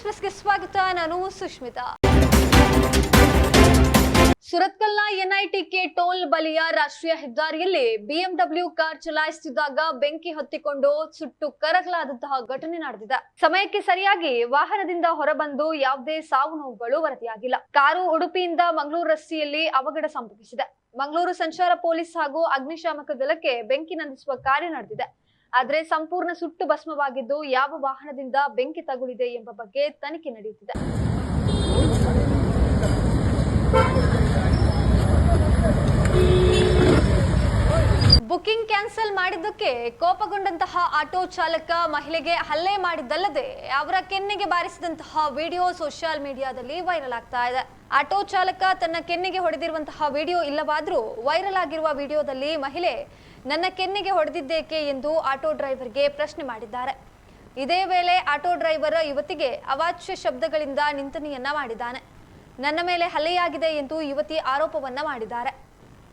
ಎಕ್ಸ್ಪ್ರೆಸ್ಗೆ ಸ್ವಾಗತ, ನಾನು Sushmita ಸುರತ್ಕಲ್ನ NITK toll ಬಳಿಯ ರಾಷ್ಟ್ರೀಯ ಹೆದ್ದಾರಿಯಲ್ಲಿ ಬಿಎಂಡಬ್ಲ್ಯೂ ಕಾರ್ ಚಲಾಯಿಸುತ್ತಿದ್ದಾಗ ಬೆಂಕಿ ಹೊತ್ತಿಕೊಂಡು ಸುಟ್ಟು ಕರಗಲಾದಂತಹ ಘಟನೆ ನಡೆದಿದೆ. ಸಮಯಕ್ಕೆ ಸರಿಯಾಗಿ ವಾಹನದಿಂದ ಹೊರಬಂದು ಯಾವುದೇ ಸಾವು ನೋವುಗಳು ವರದಿಯಾಗಿಲ್ಲ. ಕಾರು ಉಡುಪಿಯಿಂದ ಮಂಗಳೂರು ರಸ್ತೆಯಲ್ಲಿ ಅವಘಡ ಸಂಭವಿಸಿದೆ. ಮಂಗಳೂರು ಸಂಚಾರ ಪೊಲೀಸ್ ಹಾಗೂ ಅಗ್ನಿಶಾಮಕ ದಳಕ್ಕೆ ಬೆಂಕಿ ನಂದಿಸುವ ಕಾರ್ಯ ನಡೆದಿದೆ. ಆದ್ರೆ ಸಂಪೂರ್ಣ ಸುಟ್ಟು ಭಸ್ಮವಾಗಿದ್ದು ಯಾವ ವಾಹನದಿಂದ ಬೆಂಕಿ ತಗುಲಿದೆ ಎಂಬ ಬಗ್ಗೆ ತನಿಖೆ ನಡೆಯುತ್ತಿದೆ. ಬುಕಿಂಗ್ ಕ್ಯಾನ್ಸಲ್ ಮಾಡಿದ್ದಕ್ಕೆ ಕೋಪಗೊಂಡಂತಹ ಆಟೋ ಚಾಲಕ ಮಹಿಳೆಗೆ ಹಲ್ಲೆ ಮಾಡಿದ್ದಲ್ಲದೆ ಅವರ ಕೆನ್ನೆಗೆ ಬಾರಿಸಿದಂತಹ ವಿಡಿಯೋ ಸೋಷಿಯಲ್ ಮೀಡಿಯಾದಲ್ಲಿ ವೈರಲ್ ಆಗ್ತಾ ಇದೆ. ಆಟೋ ಚಾಲಕ ತನ್ನ ಕೆನ್ನೆಗೆ ಹೊಡೆದಿರುವಂತಹ ವಿಡಿಯೋ ಇಲ್ಲವಾದರೂ ವೈರಲ್ ಆಗಿರುವ ವಿಡಿಯೋದಲ್ಲಿ ಮಹಿಳೆ ನನ್ನ ಕೆನ್ನೆಗೆ ಹೊಡೆದಿದ್ದೇಕೆ ಎಂದು ಆಟೋ ಡ್ರೈವರ್ಗೆ ಪ್ರಶ್ನೆ ಮಾಡಿದ್ದಾರೆ. ಇದೇ ವೇಳೆ ಆಟೋ ಡ್ರೈವರ್ ಯುವತಿಗೆ ಅವಾಚ್ಯ ಶಬ್ದಗಳಿಂದ ನಿಂದನೆಯನ್ನ ಮಾಡಿದ್ದಾನೆ. ನನ್ನ ಮೇಲೆ ಹಲ್ಲೆಯಾಗಿದೆ ಎಂದು ಯುವತಿ ಆರೋಪವನ್ನ ಮಾಡಿದ್ದಾರೆ.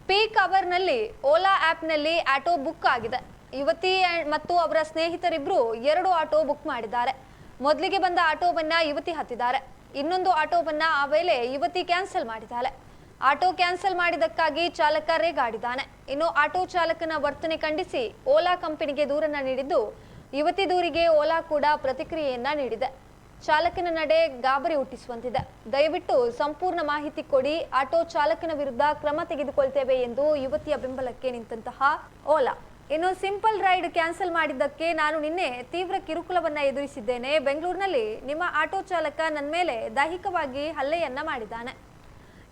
ಪೀಕ್ ಅವರ್ನಲ್ಲಿ ಓಲಾ ಆಪ್ನಲ್ಲಿ ಆಟೋ ಬುಕ್ ಆಗಿದೆ. ಯುವತಿ ಮತ್ತು ಅವರ ಸ್ನೇಹಿತರಿಬ್ರು ಎರಡು ಆಟೋ ಬುಕ್ ಮಾಡಿದ್ದಾರೆ. ಮೊದಲಿಗೆ ಬಂದ ಆಟೋವನ್ನ ಯುವತಿ ಹತ್ತಿದ್ದಾರೆ. ಇನ್ನೊಂದು ಆಟೋವನ್ನ ಆ ವೇಳೆ ಯುವತಿ ಕ್ಯಾನ್ಸಲ್ ಮಾಡಿದ್ದಾಳೆ. ಆಟೋ ಕ್ಯಾನ್ಸಲ್ ಮಾಡಿದ್ದಕ್ಕಾಗಿ ಚಾಲಕ ರೇಗಾಡಿದ್ದಾನೆ ಇನ್ನು ಆಟೋ ಚಾಲಕನ ವರ್ತನೆ ಖಂಡಿಸಿ ಓಲಾ ಕಂಪನಿಗೆ ದೂರನ್ನ ನೀಡಿದ್ದು ಯುವತಿ ದೂರಿಗೆ ಓಲಾ ಕೂಡ ಪ್ರತಿಕ್ರಿಯೆಯನ್ನ ನೀಡಿದೆ. ಚಾಲಕನ ನಡೆ ಗಾಬರಿ ಹುಟ್ಟಿಸುವಂತಿದೆ. ದಯವಿಟ್ಟು ಸಂಪೂರ್ಣ ಮಾಹಿತಿ ಕೊಡಿ. ಆಟೋ ಚಾಲಕನ ವಿರುದ್ಧ ಕ್ರಮ ತೆಗೆದುಕೊಳ್ತೇವೆ ಎಂದು ಯುವತಿಯ ಬೆಂಬಲಕ್ಕೆ ನಿಂತಹ ಓಲಾ. ಇನ್ನು ಸಿಂಪಲ್ ರೈಡ್ ಕ್ಯಾನ್ಸಲ್ ಮಾಡಿದ್ದಕ್ಕೆ ನಾನು ನಿನ್ನೆ ತೀವ್ರ ಕಿರುಕುಳವನ್ನ ಎದುರಿಸಿದ್ದೇನೆ. ಬೆಂಗಳೂರಿನಲ್ಲಿ ನಿಮ್ಮ ಆಟೋ ಚಾಲಕ ನನ್ನ ಮೇಲೆ ದೈಹಿಕವಾಗಿ ಹಲ್ಲೆಯನ್ನ ಮಾಡಿದ್ದಾನೆ.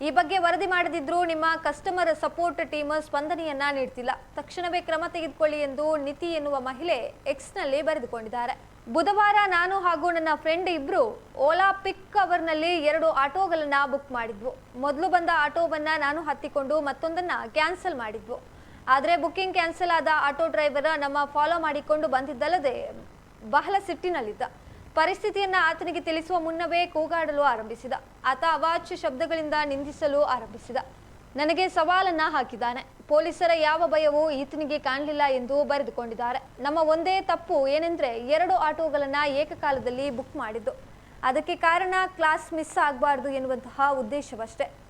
ಈ ಬಗ್ಗೆ ವರದಿ ಮಾಡದಿದ್ರೂ ನಿಮ್ಮ ಕಸ್ಟಮರ್ ಸಪೋರ್ಟ್ ಟೀಮ್ ಸ್ಪಂದನೆಯನ್ನ ನೀಡ್ತಿಲ್ಲ. ತಕ್ಷಣವೇ ಕ್ರಮ ತೆಗೆದುಕೊಳ್ಳಿ ಎಂದು ನಿತಿ ಎನ್ನುವ ಮಹಿಳೆ ಎಕ್ಸ್ನಲ್ಲಿ ಬರೆದುಕೊಂಡಿದ್ದಾರೆ. ಬುಧವಾರ ನಾನು ಹಾಗೂ ನನ್ನ ಫ್ರೆಂಡ್ ಇಬ್ರು ಓಲಾ ಪಿಕ್ ಕವರ್ನಲ್ಲಿ ಎರಡು ಆಟೋಗಳನ್ನ ಬುಕ್ ಮಾಡಿದ್ವು. ಮೊದಲು ಬಂದ ಆಟೋವನ್ನ ನಾನು ಹತ್ತಿಕೊಂಡು ಮತ್ತೊಂದನ್ನ ಕ್ಯಾನ್ಸಲ್ ಮಾಡಿದ್ವು. ಆದರೆ ಬುಕಿಂಗ್ ಕ್ಯಾನ್ಸಲ್ ಆದ ಆಟೋ ಡ್ರೈವರ್ ನಮ್ಮ ಫಾಲೋ ಮಾಡಿಕೊಂಡು ಬಂದಿದ್ದಲ್ಲದೆ ಬಹಳ ಸಿಟ್ಟಿನಲ್ಲಿದ್ದ. ಪರಿಸ್ಥಿತಿಯನ್ನು ಆತನಿಗೆ ತಿಳಿಸುವ ಮುನ್ನವೇ ಕೂಗಾಡಲು ಆರಂಭಿಸಿದ. ಆತ ಅವಾಚ್ಯ ಶಬ್ದಗಳಿಂದ ನಿಂದಿಸಲು ಆರಂಭಿಸಿದ. ನನಗೆ ಸವಾಲನ್ನ ಹಾಕಿದ್ದಾನೆ. ಪೊಲೀಸರ ಯಾವ ಭಯವೂ ಈತನಿಗೆ ಕಾಣಲಿಲ್ಲ ಎಂದು ಬರೆದುಕೊಂಡಿದ್ದಾರೆ. ನಮ್ಮ ಒಂದೇ ತಪ್ಪು ಏನೆಂದ್ರೆ ಎರಡು ಆಟೋಗಳನ್ನ ಏಕಕಾಲದಲ್ಲಿ ಬುಕ್ ಮಾಡಿದ್ದು. ಅದಕ್ಕೆ ಕಾರಣ ಕ್ಲಾಸ್ ಮಿಸ್ ಆಗಬಾರ್ದು ಎನ್ನುವಂತಹ ಉದ್ದೇಶವಷ್ಟೇ.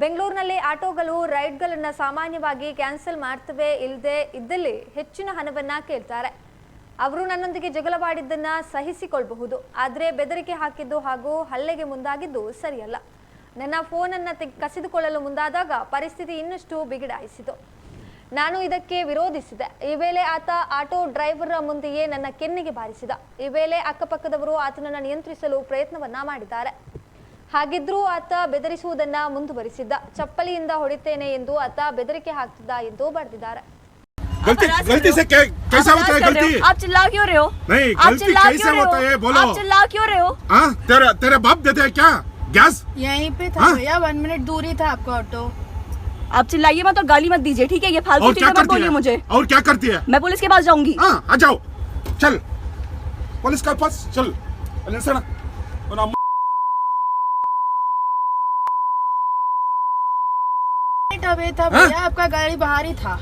ಬೆಂಗಳೂರಿನಲ್ಲಿ ಆಟೋಗಳು, ರೈಡ್ಗಳನ್ನು ಸಾಮಾನ್ಯವಾಗಿ ಕ್ಯಾನ್ಸಲ್ ಮಾಡ್ತವೆ ಇಲ್ಲದೆ ಇದ್ದಲ್ಲಿ ಹೆಚ್ಚಿನ ಹಣವನ್ನು ಕೇಳ್ತಾರೆ. ಅವರು ನನ್ನೊಂದಿಗೆ ಜಗಳವಾಡಿದ್ದನ್ನ ಸಹಿಸಿಕೊಳ್ಳಬಹುದು ಆದರೆ ಬೆದರಿಕೆ ಹಾಕಿದ್ದು ಹಾಗೂ ಹಲ್ಲೆಗೆ ಮುಂದಾಗಿದ್ದು ಸರಿಯಲ್ಲ. ನನ್ನ ಫೋನನ್ನು ಕಸಿದುಕೊಳ್ಳಲು ಮುಂದಾದಾಗ ಪರಿಸ್ಥಿತಿ ಇನ್ನಷ್ಟು ಬಿಗಡಾಯಿಸಿತು. ನಾನು ಇದಕ್ಕೆ ವಿರೋಧಿಸಿದೆ. ಈ ವೇಳೆ ಆತ ಆಟೋ ಡ್ರೈವರ್ ಮುಂದೆಯೇ ನನ್ನ ಕೆನ್ನಿಗೆ ಬಾರಿಸಿದ. ಈ ವೇಳೆ ಅಕ್ಕಪಕ್ಕದವರು ಆತನನ್ನು ನಿಯಂತ್ರಿಸಲು ಪ್ರಯತ್ನವನ್ನ ಮಾಡಿದ್ದಾರೆ. ಹಾಗಿದ್ರೂ ಆತ ಬೆದರಿಸುವುದನ್ನ ಮುಂದುವರಿಸಿದ್ದ ಚಪ್ಪಲಿಯಿಂದ ಹೊಡಿತೇನೆ ಎಂದು ಆತ ಬೆದರಿಕೆ ಹಾಕ್ತಿದ್ದ ಎಂದು ಬರೆದಿದ್ದಾರೆ गलती हरास कर गलती रहे से हो। क्या कैसा आप होता है हरास कर रहे गलती हो। आप चिल्ला क्यों रहे हो नहीं, आप गलती चिल्ला कैसे क्यों रहे होता हो? है, बोलो। आप चिल्ला क्यों रहे हो हाँ तेरे तेरे बाप देते हैं क्या गैस यहीं पे था हाँ? भैया वन मिनट दूर ही था आपका ऑटो आप चिल्लाइए मत और गाली मत दीजिए ठीक है ये फालतू और क्या चीजें मत करती बोलिए है मुझे और क्या करती है मैं पुलिस के पास जाऊंगी हाँ आ जाओ चल पुलिस का पास चल ಅಲ್ಲಿ अवे था हाँ? भैया आपका गाड़ी बाहर ही था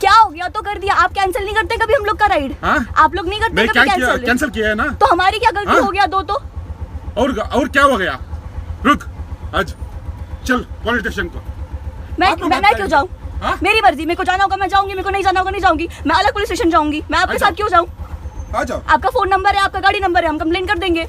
क्या हो गया तो कर दिया आप कैंसिल नहीं करते कभी हम लोग का राइड हाँ? आप लोग नहीं करते मैं क्या कभी किया कैंसिल कैंसिल किया है ना तो हमारी क्या गलती हाँ? हो गया दो तो और और क्या हो गया रुक आज चल पुलिस स्टेशन को मैं आप लोग मैं, मैं बात क्यों करेंगे। जाऊँ हाँ? मेरी मर्जी मेरे को जाना होगा मैं जाऊंगी मेरे को नहीं जाना होगा नहीं जाऊंगी मैं अलग पुलिस स्टेशन जाऊंगी मैं आपके अच्छा। साथ क्यों जाऊँ आ जाओ आपका फोन नंबर है आपका गाड़ी नंबर है हम कंप्लेन कर देंगे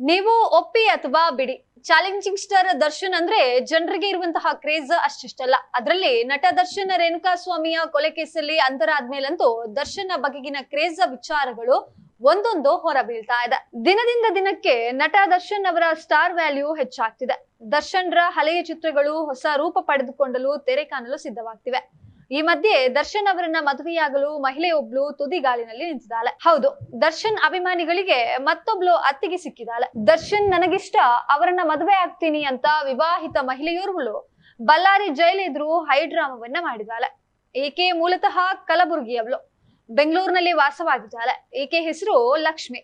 ನೀವು ಒಪ್ಪಿ ಅಥವಾ ಬಿಡಿ ಚಾಲೆಂಜಿಂಗ್ ಸ್ಟಾರ್ ದರ್ಶನ್ ಅಂದ್ರೆ ಜನರಿಗೆ ಇರುವಂತಹ ಕ್ರೇಜ್ ಅಷ್ಟಿಷ್ಟಲ್ಲ. ಅದರಲ್ಲಿ ನಟ ದರ್ಶನ್, ರೇಣುಕಾ ಸ್ವಾಮಿಯ ಕೊಲೆ ಕೇಸಲ್ಲಿ ಅಂತರ ಆದ್ಮೇಲಂತೂ ದರ್ಶನ್ ಬಗೆಗಿನ ಕ್ರೇಜ್ ವಿಚಾರಗಳು ಒಂದೊಂದು ಹೊರಬೀಳ್ತಾ ಇದೆ. ದಿನದಿಂದ ದಿನಕ್ಕೆ ನಟ ದರ್ಶನ್ ಅವರ ಸ್ಟಾರ್ ವ್ಯಾಲ್ಯೂ ಹೆಚ್ಚಾಗ್ತಿದೆ. ದರ್ಶನ್ರ ಹಳೆಯ ಚಿತ್ರಗಳು ಹೊಸ ರೂಪ ಪಡೆದುಕೊಂಡಲು ತೆರೆ ಕಾಣಲು ಸಿದ್ಧವಾಗ್ತಿವೆ. ಈ ಮಧ್ಯೆ ದರ್ಶನ್ ಅವರನ್ನ ಮದುವೆಯಾಗಲು ಮಹಿಳೆಯೊಬ್ಳು ತುದಿಗಾಲಿನಲ್ಲಿ ನಿಂತಿದ್ದಾಳೆ. ಹೌದು, ದರ್ಶನ್ ಅಭಿಮಾನಿಗಳಿಗೆ ಮತ್ತೊಬ್ಳು ಅತ್ತಿಗೆ ಸಿಕ್ಕಿದಾಳೆ ದರ್ಶನ್, ನನಗಿಷ್ಟ, ಅವರನ್ನ ಮದುವೆ ಆಗ್ತೀನಿ ಅಂತ ವಿವಾಹಿತ ಮಹಿಳೆಯೋರ್ವಳು ಬಳ್ಳಾರಿ ಜೈಲೆದುರು ಹೈಡ್ರಾಮವನ್ನ ಮಾಡಿದಾಳೆ ಈಕೆ ಮೂಲತಃ ಕಲಬುರಗಿಯವಳು. ಬೆಂಗಳೂರಿನಲ್ಲಿ ವಾಸವಾಗಿದ್ದಾಳೆ. ಈಕೆ ಹೆಸರು ಲಕ್ಷ್ಮಿ.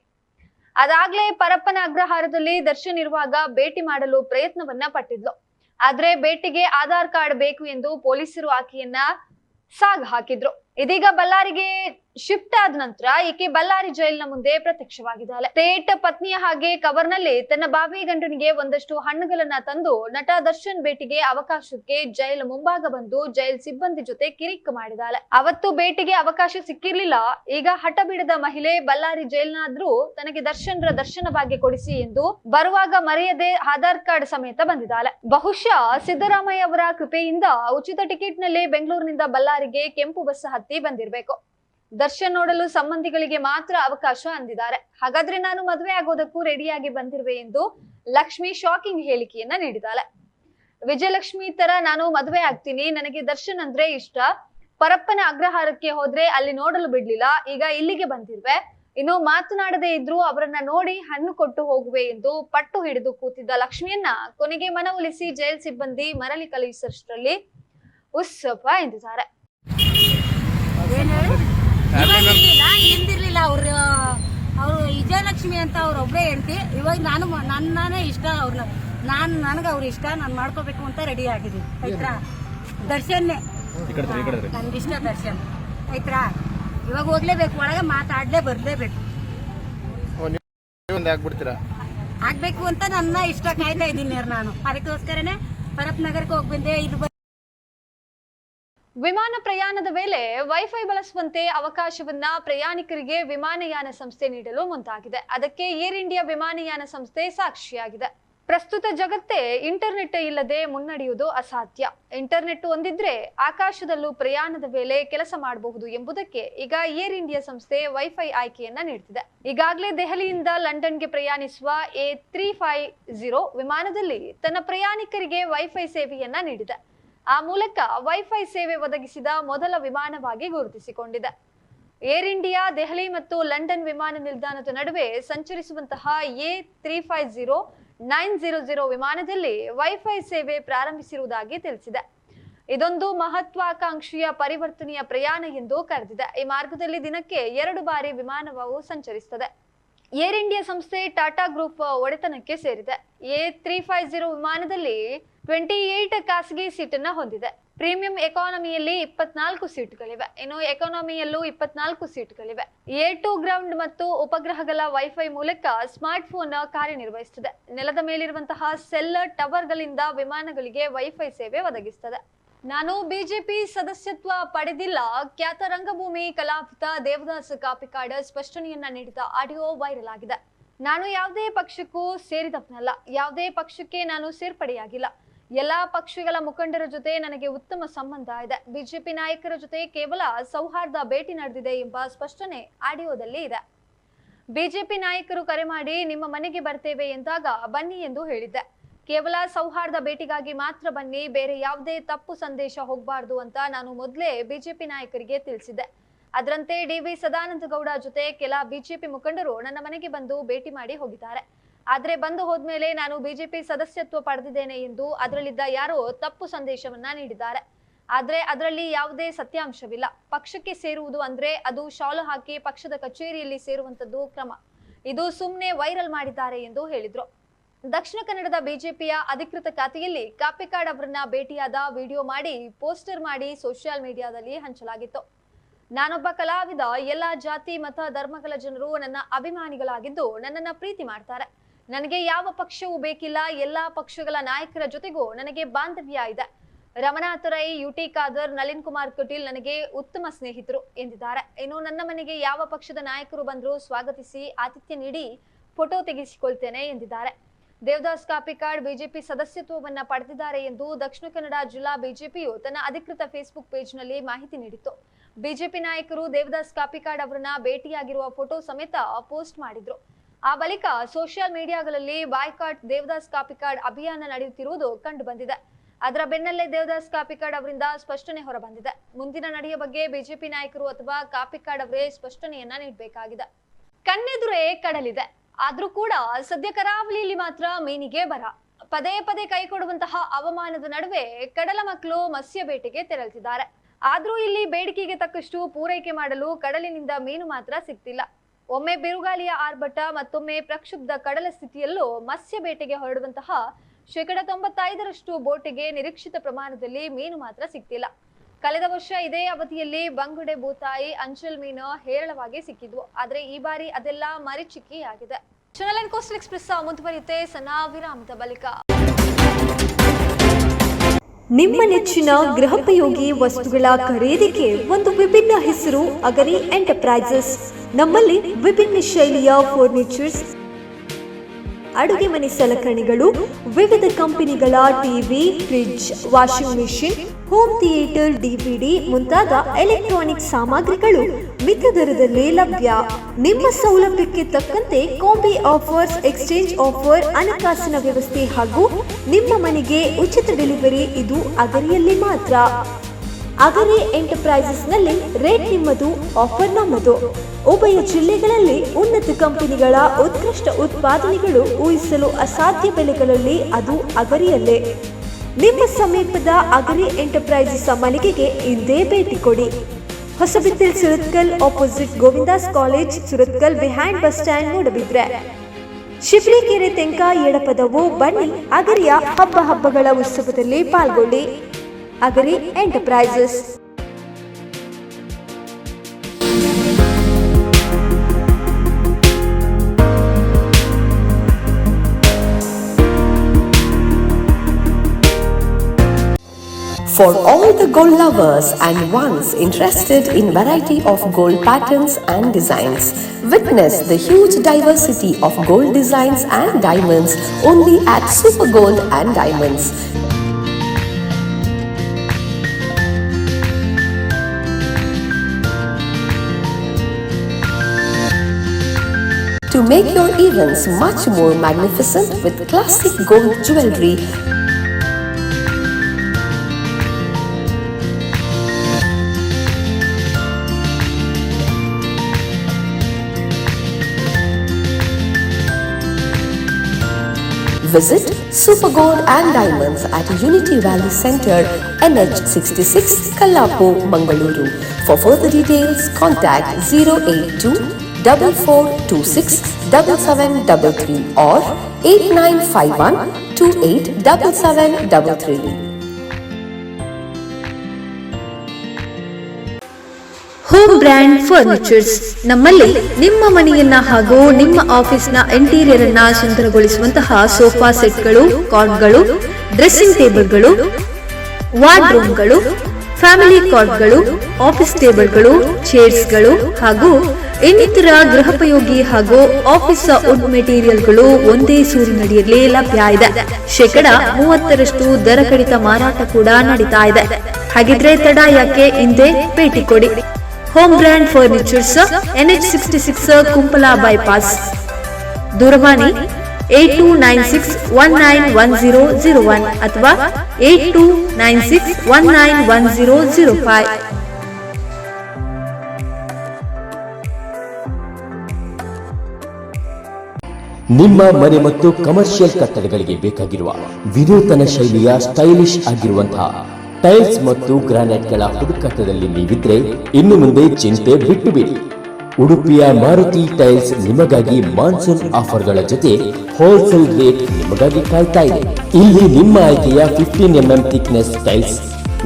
ಅದಾಗ್ಲೇ ಪರಪ್ಪನ ಅಗ್ರಹಾರದಲ್ಲಿ ದರ್ಶನ್ ಇರುವಾಗ ಭೇಟಿ ಮಾಡಲು ಪ್ರಯತ್ನವನ್ನ ಪಟ್ಟಿದ್ಲು. ಆದ್ರೆ ಭೇಟಿಗೆ ಆಧಾರ್ ಕಾರ್ಡ್ ಬೇಕು ಎಂದು ಪೊಲೀಸರು ಆಕೆಯನ್ನ ಸಾಗ್ ಹಾಕಿದ್ರು. ಇದೀಗ ಬಳ್ಳಾರಿಗೆ ಶಿಫ್ಟ್ ಆದ ನಂತರ ಈಕೆ ಬಳ್ಳಾರಿ ಜೈಲಿನ ಮುಂದೆ ಪ್ರತ್ಯಕ್ಷವಾಗಿದ್ದಾಳೆ. ತೇಟ ಪತ್ನಿಯ ಹಾಗೆ ಕವರ್ನಲ್ಲಿ ತನ್ನ ಬಾವಿ ಗಂಡನಿಗೆ ಒಂದಷ್ಟು ಹಣ್ಣುಗಳನ್ನ ತಂದು ನಟ ದರ್ಶನ್ ಭೇಟಿಗೆ ಅವಕಾಶಕ್ಕೆ ಜೈಲ್ ಮುಂಭಾಗ ಬಂದು ಜೈಲ್ ಸಿಬ್ಬಂದಿ ಜೊತೆ ಕಿರಿಕ್ ಮಾಡಿದಾಳೆ. ಅವತ್ತು ಭೇಟಿಗೆ ಅವಕಾಶ ಸಿಕ್ಕಿರ್ಲಿಲ್ಲ. ಈಗ ಹಠ ಬಿಡದ ಮಹಿಳೆ ಬಳ್ಳಾರಿ ಜೈಲ್ನಾದ್ರೂ ತನಗೆ ದರ್ಶನ್ರ ದರ್ಶನ ಭಾಗ್ಯ ಕೊಡಿಸಿ ಎಂದು ಬರುವಾಗ ಮರೆಯದೆ ಆಧಾರ್ ಕಾರ್ಡ್ ಸಮೇತ ಬಂದಿದ್ದಾಳೆ. ಬಹುಶಃ ಸಿದ್ದರಾಮಯ್ಯ ಅವರ ಕೃಪೆಯಿಂದ ಉಚಿತ ಟಿಕೆಟ್ನಲ್ಲಿ ಬೆಂಗಳೂರಿನಿಂದ ಬಳ್ಳಾರಿಗೆ ಕೆಂಪು ಬಸ್ ಹತ್ತಿ ಬಂದಿರ್ಬೇಕು. ದರ್ಶನ್ ನೋಡಲು ಸಂಬಂಧಿಗಳಿಗೆ ಮಾತ್ರ ಅವಕಾಶ ಅಂದಿದ್ದಾರೆ. ಹಾಗಾದ್ರೆ ನಾನು ಮದುವೆ ಆಗೋದಕ್ಕೂ ರೆಡಿಯಾಗಿ ಬಂದಿರುವೆ ಎಂದು ಲಕ್ಷ್ಮಿ ಶಾಕಿಂಗ್ ಹೇಳಿಕೆಯನ್ನ ನೀಡಿದ್ದಾಳೆ. ವಿಜಯಲಕ್ಷ್ಮಿ ತರ ನಾನು ಮದುವೆ ಆಗ್ತೀನಿ. ನನಗೆ ದರ್ಶನ್ ಅಂದ್ರೆ ಇಷ್ಟ. ಪರಪ್ಪನ ಅಗ್ರಹಾರಕ್ಕೆ ಹೋದ್ರೆ ಅಲ್ಲಿ ನೋಡಲು ಬಿಡ್ಲಿಲ್ಲ. ಈಗ ಇಲ್ಲಿಗೆ ಬಂದಿರುವೆ. ಇನ್ನು ಮಾತನಾಡದೇ ಇದ್ರು ಅವರನ್ನ ನೋಡಿ ಹಣ್ಣು ಕೊಟ್ಟು ಹೋಗುವೆ ಎಂದು ಪಟ್ಟು ಹಿಡಿದು ಕೂತಿದ್ದ ಲಕ್ಷ್ಮಿಯನ್ನ ಕೊನೆಗೆ ಮನವೊಲಿಸಿ ಜೈಲ್ ಸಿಬ್ಬಂದಿ ಮರಳಿ ಕಳುಹಿಸಷ್ಟರಲ್ಲಿ ಉತ್ಸವ ಎಂದಿದ್ದಾರೆ. ಹಿಂದಿರ್ಲಿಲ್ಲ ಅವ್ರು ಅವರು ವಿಜಯಲಕ್ಷ್ಮಿ ಅಂತ ಅವ್ರ ಒಬ್ಬರೇ ಹೇಳ್ತಿ ಇವಾಗ ನಾನು ನನ್ನೇ ನನ್ನನೇ ಇಷ್ಟ ಅವ್ರನ್ನ ನಾನು ನನಗೆ ಅವ್ರ ಇಷ್ಟ ನಾನು ಮಾಡ್ಕೋಬೇಕು ಅಂತ ರೆಡಿ ಆಗಿದ್ದೀನಿ. ಆಯ್ತಾ? ದರ್ಶನ್ನೇ. ನನ್ಗೆ ಇಷ್ಟ ದರ್ಶನ್. ಆಯ್ತಾ? ಇವಾಗ ಹೋಗ್ಲೇಬೇಕು ಒಳಗೆ ಮಾತಾಡ್ಲೇ ಬರ್ಲೇಬೇಕು. ಆಗ್ಬೇಕು ಅಂತ ನನ್ನ ಇಷ್ಟ ಕಾಯ್ತಾ ಇದ್ದೀನಿ ನಾನು. ಅದಕ್ಕೋಸ್ಕರನೇ ಪರಪ್ ನಗರಕ್ಕೆ ಹೋಗ್ಬಂದೆ ಇದು ವಿಮಾನ ಪ್ರಯಾಣದ ವೇಳೆ ವೈಫೈ ಬಳಸುವಂತೆ ಅವಕಾಶವನ್ನ ಪ್ರಯಾಣಿಕರಿಗೆ ವಿಮಾನಯಾನ ಸಂಸ್ಥೆ ನೀಡಲು ಮುಂದಾಗಿದೆ. ಅದಕ್ಕೆ ಏರ್ ಇಂಡಿಯಾ ವಿಮಾನಯಾನ ಸಂಸ್ಥೆ ಸಾಕ್ಷಿಯಾಗಿದೆ. ಪ್ರಸ್ತುತ ಜಗತ್ತೇ ಇಂಟರ್ನೆಟ್ ಇಲ್ಲದೆ ಮುನ್ನಡೆಯುವುದು ಅಸಾಧ್ಯ. ಇಂಟರ್ನೆಟ್ ಒಂದಿದ್ರೆ ಆಕಾಶದಲ್ಲೂ ಪ್ರಯಾಣದ ವೇಳೆ ಕೆಲಸ ಮಾಡಬಹುದು ಎಂಬುದಕ್ಕೆ ಈಗ ಏರ್ ಇಂಡಿಯಾ ಸಂಸ್ಥೆ ವೈಫೈ ಆಯ್ಕೆಯನ್ನ ನೀಡುತ್ತಿದೆ ಈಗಾಗಲೇ ದೆಹಲಿಯಿಂದ ಲಂಡನ್ಗೆ ಪ್ರಯಾಣಿಸುವ ಎ ತ್ರೀ ಫೈವ್ ಜೀರೋ ವಿಮಾನದಲ್ಲಿ ತನ್ನ ಪ್ರಯಾಣಿಕರಿಗೆ ವೈಫೈ ಸೇವೆಯನ್ನ ನೀಡಿದೆ. ಆ ಮೂಲಕ ವೈಫೈ ಸೇವೆ ಒದಗಿಸಿದ ಮೊದಲ ವಿಮಾನವಾಗಿ ಗುರುತಿಸಿಕೊಂಡಿದೆ. ಏರ್ ಇಂಡಿಯಾ, ದೆಹಲಿ ಮತ್ತು ಲಂಡನ್ ವಿಮಾನ ನಿಲ್ದಾಣದ ನಡುವೆ ಸಂಚರಿಸುವಂತಹ A three five zero nine zero zero ವಿಮಾನದಲ್ಲಿ ವೈಫೈ ಸೇವೆ ಪ್ರಾರಂಭಿಸಿರುವುದಾಗಿ ತಿಳಿಸಿದೆ. ಇದೊಂದು ಮಹತ್ವಾಕಾಂಕ್ಷಿಯ ಪರಿವರ್ತನೆಯ ಪ್ರಯಾಣ ಎಂದು ಕರೆದಿದೆ. ಈ ಮಾರ್ಗದಲ್ಲಿ ದಿನಕ್ಕೆ ಎರಡು ಬಾರಿ ವಿಮಾನವು ಸಂಚರಿಸುತ್ತದೆ. ಏರ್ ಇಂಡಿಯಾ ಸಂಸ್ಥೆ ಟಾಟಾ ಗ್ರೂಪ್ ಒಡೆತನಕ್ಕೆ ಸೇರಿದೆ. ಎ ತ್ರೀ ಫೈವ್ ಜೀರೋ ವಿಮಾನದಲ್ಲಿ ಟ್ವೆಂಟಿ ಏಟ್ ಖಾಸಗಿ ಸೀಟನ್ನು ಹೊಂದಿದೆ. ಪ್ರೀಮಿಯಂ ಎಕಾನಮಿಯಲ್ಲಿ ಇಪ್ಪತ್ನಾಲ್ಕು ಸೀಟ್ಗಳಿವೆ. ಇನ್ನು ಎಕಾನಮಿಯಲ್ಲೂ ಇಪ್ಪತ್ನಾಲ್ಕು ಸೀಟ್ಗಳಿವೆ. ಎ ಟು ಗ್ರೌಂಡ್ ಮತ್ತು ಉಪಗ್ರಹಗಳ ವೈಫೈ ಮೂಲಕ ಸ್ಮಾರ್ಟ್ ಫೋನ್ ಕಾರ್ಯನಿರ್ವಹಿಸುತ್ತದೆ. ನೆಲದ ಮೇಲಿರುವಂತಹ ಸೆಲ್ ಟವರ್ಗಳಿಂದ ವಿಮಾನಗಳಿಗೆ ವೈಫೈ ಸೇವೆ ಒದಗಿಸುತ್ತದೆ. ನಾನು ಬಿಜೆಪಿ ಸದಸ್ಯತ್ವ ಪಡೆದಿಲ್ಲ. ಖ್ಯಾತ ರಂಗಭೂಮಿ ಕಲಾವಿದ ದೇವದಾಸ್ ಕಾಪಿಕಾಡ್ ಸ್ಪಷ್ಟನೆಯನ್ನ ನೀಡಿದ ಆಡಿಯೋ ವೈರಲ್ ಆಗಿದೆ. ನಾನು ಯಾವುದೇ ಪಕ್ಷಕ್ಕೂ ಸೇರಿದವನಲ್ಲ. ಯಾವುದೇ ಪಕ್ಷಕ್ಕೆ ನಾನು ಸೇರ್ಪಡೆಯಾಗಿಲ್ಲ. ಎಲ್ಲಾ ಪಕ್ಷಗಳ ಮುಖಂಡರ ಜೊತೆ ನನಗೆ ಉತ್ತಮ ಸಂಬಂಧ ಇದೆ. ಬಿಜೆಪಿ ನಾಯಕರ ಜೊತೆ ಕೇವಲ ಸೌಹಾರ್ದ ಭೇಟಿ ನಡೆದಿದೆ ಎಂಬ ಸ್ಪಷ್ಟನೆ ಆಡಿಯೋದಲ್ಲಿ ಇದೆ. ಬಿಜೆಪಿ ನಾಯಕರು ಕರೆ ಮಾಡಿ ನಿಮ್ಮ ಮನೆಗೆ ಬರ್ತೇವೆ ಎಂದಾಗ ಬನ್ನಿ ಎಂದು ಹೇಳಿದ್ದೆ. ಕೇವಲ ಸೌಹಾರ್ದ ಭೇಟಿಗಾಗಿ ಮಾತ್ರ ಬನ್ನಿ, ಬೇರೆ ಯಾವುದೇ ತಪ್ಪು ಸಂದೇಶ ಹೋಗಬಾರ್ದು ಅಂತ ನಾನು ಮೊದಲೇ ಬಿಜೆಪಿ ನಾಯಕರಿಗೆ ತಿಳಿಸಿದ್ದೆ. ಅದರಂತೆ ಡಿ ವಿ ಸದಾನಂದ ಗೌಡ ಜೊತೆ ಕೆಲ ಬಿಜೆಪಿ ಮುಖಂಡರು ನನ್ನ ಮನೆಗೆ ಬಂದು ಭೇಟಿ ಮಾಡಿ ಹೋಗಿದ್ದಾರೆ. ಆದ್ರೆ ಬಂದು ಹೋದ್ಮೇಲೆ ನಾನು ಬಿಜೆಪಿ ಸದಸ್ಯತ್ವ ಪಡೆದಿದ್ದೇನೆ ಎಂದು ಅದರಲ್ಲಿದ್ದ ಯಾರೋ ತಪ್ಪು ಸಂದೇಶವನ್ನ ನೀಡಿದ್ದಾರೆ. ಆದ್ರೆ ಅದರಲ್ಲಿ ಯಾವುದೇ ಸತ್ಯಾಂಶವಿಲ್ಲ. ಪಕ್ಷಕ್ಕೆ ಸೇರುವುದು ಅಂದ್ರೆ ಅದು ಶಾಲು ಹಾಕಿ ಪಕ್ಷದ ಕಚೇರಿಯಲ್ಲಿ ಸೇರುವಂತದ್ದು ಕ್ರಮ. ಇದು ಸುಮ್ಮನೆ ವೈರಲ್ ಮಾಡಿದ್ದಾರೆ ಎಂದು ಹೇಳಿದ್ರು. ದಕ್ಷಿಣ ಕನ್ನಡದ ಬಿಜೆಪಿಯ ಅಧಿಕೃತ ಖಾತೆಯಲ್ಲಿ ಕಾಪಿಕಾಡ್ ಅವರನ್ನ ಭೇಟಿಯಾದ ವಿಡಿಯೋ ಮಾಡಿ ಪೋಸ್ಟರ್ ಮಾಡಿ ಸೋಷಿಯಲ್ ಮೀಡಿಯಾದಲ್ಲಿ ಹಂಚಲಾಗಿತ್ತು. ನಾನೊಬ್ಬ ಕಲಾವಿದ, ಎಲ್ಲ ಜಾತಿ, ಮತ, ಧರ್ಮಗಳ ಜನರು ನನ್ನ ಅಭಿಮಾನಿಗಳಾಗಿದ್ದು ನನ್ನನ್ನ ಪ್ರೀತಿ ಮಾಡ್ತಾರೆ. ನನಗೆ ಯಾವ ಪಕ್ಷವೂ ಬೇಕಿಲ್ಲ, ಎಲ್ಲಾ ಪಕ್ಷಗಳ ನಾಯಕರ ಜೊತೆಗೂ ನನಗೆ ಬಾಂಧವ್ಯ ಇದೆ. ರಮನಾಥ ರೈ, ಯುಟಿ ಖಾದರ್, ನಳಿನ್ ಕುಮಾರ್ ಕಟೀಲ್ ನನಗೆ ಉತ್ತಮ ಸ್ನೇಹಿತರು ಎಂದಿದ್ದಾರೆ. ಇನ್ನು ನನ್ನ ಮನೆಗೆ ಯಾವ ಪಕ್ಷದ ನಾಯಕರು ಬಂದರೂ ಸ್ವಾಗತಿಸಿ, ಆತಿಥ್ಯ ನೀಡಿ ಫೋಟೋ ತೆಗೆಸಿಕೊಳ್ತೇನೆ ಎಂದಿದ್ದಾರೆ. ದೇವದಾಸ್ ಕಾಪಿಕಾಡ್ ಬಿಜೆಪಿ ಸದಸ್ಯತ್ವವನ್ನು ಪಡೆದಿದ್ದಾರೆ ಎಂದು ದಕ್ಷಿಣ ಕನ್ನಡ ಜಿಲ್ಲಾ ಬಿಜೆಪಿಯು ತನ್ನ ಅಧಿಕೃತ ಫೇಸ್ಬುಕ್ ಪೇಜ್ನಲ್ಲಿ ಮಾಹಿತಿ ನೀಡಿತ್ತು. ಬಿಜೆಪಿ ನಾಯಕರು ದೇವದಾಸ್ ಕಾಪಿಕಾಡ್ ಅವರನ್ನ ಭೇಟಿಯಾಗಿರುವ ಫೋಟೋ ಸಮೇತ ಪೋಸ್ಟ್ ಮಾಡಿದ್ರು. ಆ ಬಳಿಕ ಸೋಷಿಯಲ್ ಮೀಡಿಯಾಗಳಲ್ಲಿ ಬಾಯ್ಕಾಟ್ ದೇವದಾಸ್ ಕಾಪಿಕಾಡ್ ಅಭಿಯಾನ ನಡೆಯುತ್ತಿರುವುದು ಕಂಡು ಬಂದಿದೆ ಅದರ ಬೆನ್ನಲ್ಲೇ ದೇವದಾಸ್ ಕಾಪಿಕಾಡ್ ಅವರಿಂದ ಸ್ಪಷ್ಟನೆ ಹೊರಬಂದಿದೆ. ಮುಂದಿನ ನಡೆಯ ಬಗ್ಗೆ ಬಿಜೆಪಿ ನಾಯಕರು ಅಥವಾ ಕಾಪಿಕಾಡ್ ಅವರೇ ಸ್ಪಷ್ಟನೆಯನ್ನ ನೀಡಬೇಕಾಗಿದೆ. ಕಣ್ಣೆದುರೇ ಕಡಲಿದೆ. ಆದ್ರೂ ಕೂಡ ಸದ್ಯ ಕರಾವಳಿಯಲ್ಲಿ ಮಾತ್ರ ಮೀನಿಗೆ ಬರ. ಪದೇ ಪದೇ ಕೈ ಕೊಡುವಂತಹ ಅವಮಾನದ ನಡುವೆ ಕಡಲ ಮಕ್ಕಳು ಮತ್ಸ್ಯ ಬೇಟೆಗೆ ತೆರಳುತ್ತಿದ್ದಾರೆ ಆದ್ರೂ ಇಲ್ಲಿ ಬೇಡಿಕೆಗೆ ತಕ್ಕಷ್ಟು ಪೂರೈಕೆ ಮಾಡಲು ಕಡಲಿನಿಂದ ಮೀನು ಮಾತ್ರ ಸಿಗ್ತಿಲ್ಲ. ಒಮ್ಮೆ ಬಿರುಗಾಳಿಯ ಆರ್ಭಟ, ಮತ್ತೊಮ್ಮೆ ಪ್ರಕ್ಷುಬ್ಧ ಕಡಲ ಸ್ಥಿತಿಯಲ್ಲೂ ಮತ್ಸ್ಯ ಬೇಟೆಗೆ ಹೊರಡುವಂತಹ ಶೇಕಡ ತೊಂಬತ್ತೈದರಷ್ಟು ಬೋಟಿಗೆ ನಿರೀಕ್ಷಿತ ಪ್ರಮಾಣದಲ್ಲಿ ಮೀನು ಮಾತ್ರ ಸಿಕ್ತಿಲ್ಲ ಕಳೆದ ವರ್ಷ ಇದೇ ಅವಧಿಯಲ್ಲಿ ಬಂಗುಡೆ ಬೂತಾಯಿ ಅಂಚಲ್ ಮೀನು ಹೇರಳವಾಗಿ ಸಿಕ್ಕಿದ್ವು. ಆದ್ರೆ ಈ ಬಾರಿ ಅದೆಲ್ಲ ಮರಿಚಿಕ್ಕಿಯಾಗಿದೆ ಚಾನಲ್ ಕೋಸ್ಟಲ್ ಎಕ್ಸ್ಪ್ರೆಸ್ ಮುಂದುವರಿಯುತ್ತೆ. ಸನಾ ವಿರಾಮದ ಬಳಿಕ. ನಿಮ್ಮ ನೆಚ್ಚಿನ ಗೃಹೋಪಯೋಗಿ ವಸ್ತುಗಳ ಖರೀದಿಗೆ ಒಂದು ವಿಭಿನ್ನ ಹೆಸರು ಅಗರಿ ಎಂಟರ್ಪ್ರೈಸಸ್. ನಮ್ಮಲ್ಲಿ ವಿಭಿನ್ನ ಶೈಲಿಯ ಫರ್ನಿಚರ್ಸ್ ಅಡುಗೆ ಮನೆ ಸಲಕರಣೆಗಳು, ವಿವಿಧ ಕಂಪನಿಗಳ TV fridge washing machine home theatre DVD ಮುಂತಾದ ಎಲೆಕ್ಟ್ರಾನಿಕ್ ಸಾಮಗ್ರಿಗಳು ಮಿತ ದರದಲ್ಲಿ ಲಭ್ಯ. ನಿಮ್ಮ ಸೌಲಭ್ಯಕ್ಕೆ ತಕ್ಕಂತೆ ಕಾಂಬಿ ಆಫರ್ಸ್ ಎಕ್ಸ್ಚೇಂಜ್ ಆಫರ್ ಹಣಕಾಸಿನ ವ್ಯವಸ್ಥೆ ಹಾಗೂ ನಿಮ್ಮ ಮನೆಗೆ ಉಚಿತ ಡೆಲಿವರಿ ಇದು ಅಗರಿಯಲ್ಲಿ ಮಾತ್ರ. ಅಗರಿ ಎಂಟರ್ಪ್ರೈಸಸ್ನಲ್ಲಿ ರೇಟ್ ನಿಮ್ಮದು ಆಫರ್ ನಮ್ಮದು. ಉಭಯ ಜಿಲ್ಲೆಗಳಲ್ಲಿ ಉನ್ನತ ಕಂಪನಿಗಳ ಉತ್ಕೃಷ್ಟ ಉತ್ಪಾದನೆಗಳು ಊಹಿಸಲು ಅಸಾಧ್ಯ ಬೆಲೆಗಳಲ್ಲಿ ಅದು ಅಗರಿಯಲ್ಲೇ. ನಿಮ್ಮ ಸಮೀಪದ ಅಗರಿ ಎಂಟರ್ಪ್ರೈಸಸ್ ಮಳಿಗೆಗೆ ಇಂದೇ ಭೇಟಿ ಕೊಡಿ. Hosabittil Surathkal opposite Govindas college Surathkal behind bus stand ನೋಡಬಿದ್ರೆ Shibrikere Tenka Edapadavu ಬನ್ನಿ, ಅಗರಿಯ ಹಬ್ಬ ಹಬ್ಬಗಳ ಉತ್ಸವದಲ್ಲಿ ಪಾಲ್ಗೊಳ್ಳಿ. Agri Enterprises. For all the gold lovers and ones interested in variety of gold patterns and designs, witness the huge diversity of gold designs and diamonds only at Super Gold and Diamonds. To make your events much more magnificent with classic gold jewelry Visit Super Gold and Diamonds at Unity Valley Center, NH66, Kallapu, Mangaluru. For further details, contact 082 4426 7733 or 8951 287733. Home brand furnitures ನಮ್ಮಲ್ಲಿ ನಿಮ್ಮ ಮನೆಯನ್ನ ಹಾಗೂ ನಿಮ್ಮ ಆಫೀಸ್ನ interior ಅನ್ನ ಸುಂದರಗೊಳಿಸುವಂತಹ sofa ಸೆಟ್ಗಳು ಕಾರ್ಡ್ಗಳು dressing ಟೇಬಲ್ಗಳು ವಾರ್ಡ್ರೂಮ್ಗಳು ಫ್ಯಾಮಿಲಿ ಕಾರ್ಡ್ಗಳು ಆಫೀಸ್ ಟೇಬಲ್ಗಳು ಚೇರ್ಸ್ಗಳು ಹಾಗೂ ಇನ್ನಿತರ ಗೃಹೋಪಯೋಗಿ ಹಾಗೂ ಆಫೀಸ್ ವುಡ್ ಮೆಟೀರಿಯಲ್ಗಳು ಒಂದೇ ಸೂರಿನಡಿಯಲ್ಲಿ ಲಭ್ಯ ಇದೆ. ಶೇಕಡ ಮೂವತ್ತರಷ್ಟು ದರ ಕಡಿತ ಮಾರಾಟ ಕೂಡ ನಡೀತಾ ಇದೆ. ಹಾಗಿದ್ರೆ ತಡ ಯಾಕೆ? ಹಿಂದೆ ಭೇಟಿ ಕೊಡಿ. Home brand furnitures NH sixty six Kumpala bypass ದೂರವಾಣಿ eight two nine six one nine one zero zero one ಅಥವಾ eight two nine six one nine one zero zero five ನಿಮ್ಮ ಮನೆ ಮತ್ತು ಕಮರ್ಷಿಯಲ್ ಕಟ್ಟಡಗಳಿಗೆ ಬೇಕಾಗಿರುವ ವಿನೂತನ ಶೈಲಿಯ ಸ್ಟೈಲಿಶ್ ಆಗಿರುವಂತಹ ಟೈಲ್ಸ್ ಮತ್ತು ಗ್ರಾನೈಟ್ಗಳ ಹುಡುಕಾಟದಲ್ಲಿ ನೀವಿದ್ರೆ ಇನ್ನು ಮುಂದೆ ಚಿಂತೆ ಬಿಟ್ಟು ಬಿಡಿ ಉಡುಪಿಯ ಮಾರುತಿ ಟೈಲ್ಸ್ ನಿಮಗಾಗಿ ಮಾನ್ಸೂನ್ ಆಫರ್ಗಳ ಜೊತೆ ಹೋಲ್ಸೇಲ್ ರೇಟ್ ನಿಮಗಾಗಿ ಕಾಯ್ತಾ ಇದೆ. ಇಲ್ಲಿ ನಿಮ್ಮ ಆಯ್ಕೆಯ fifteen mm thickness tiles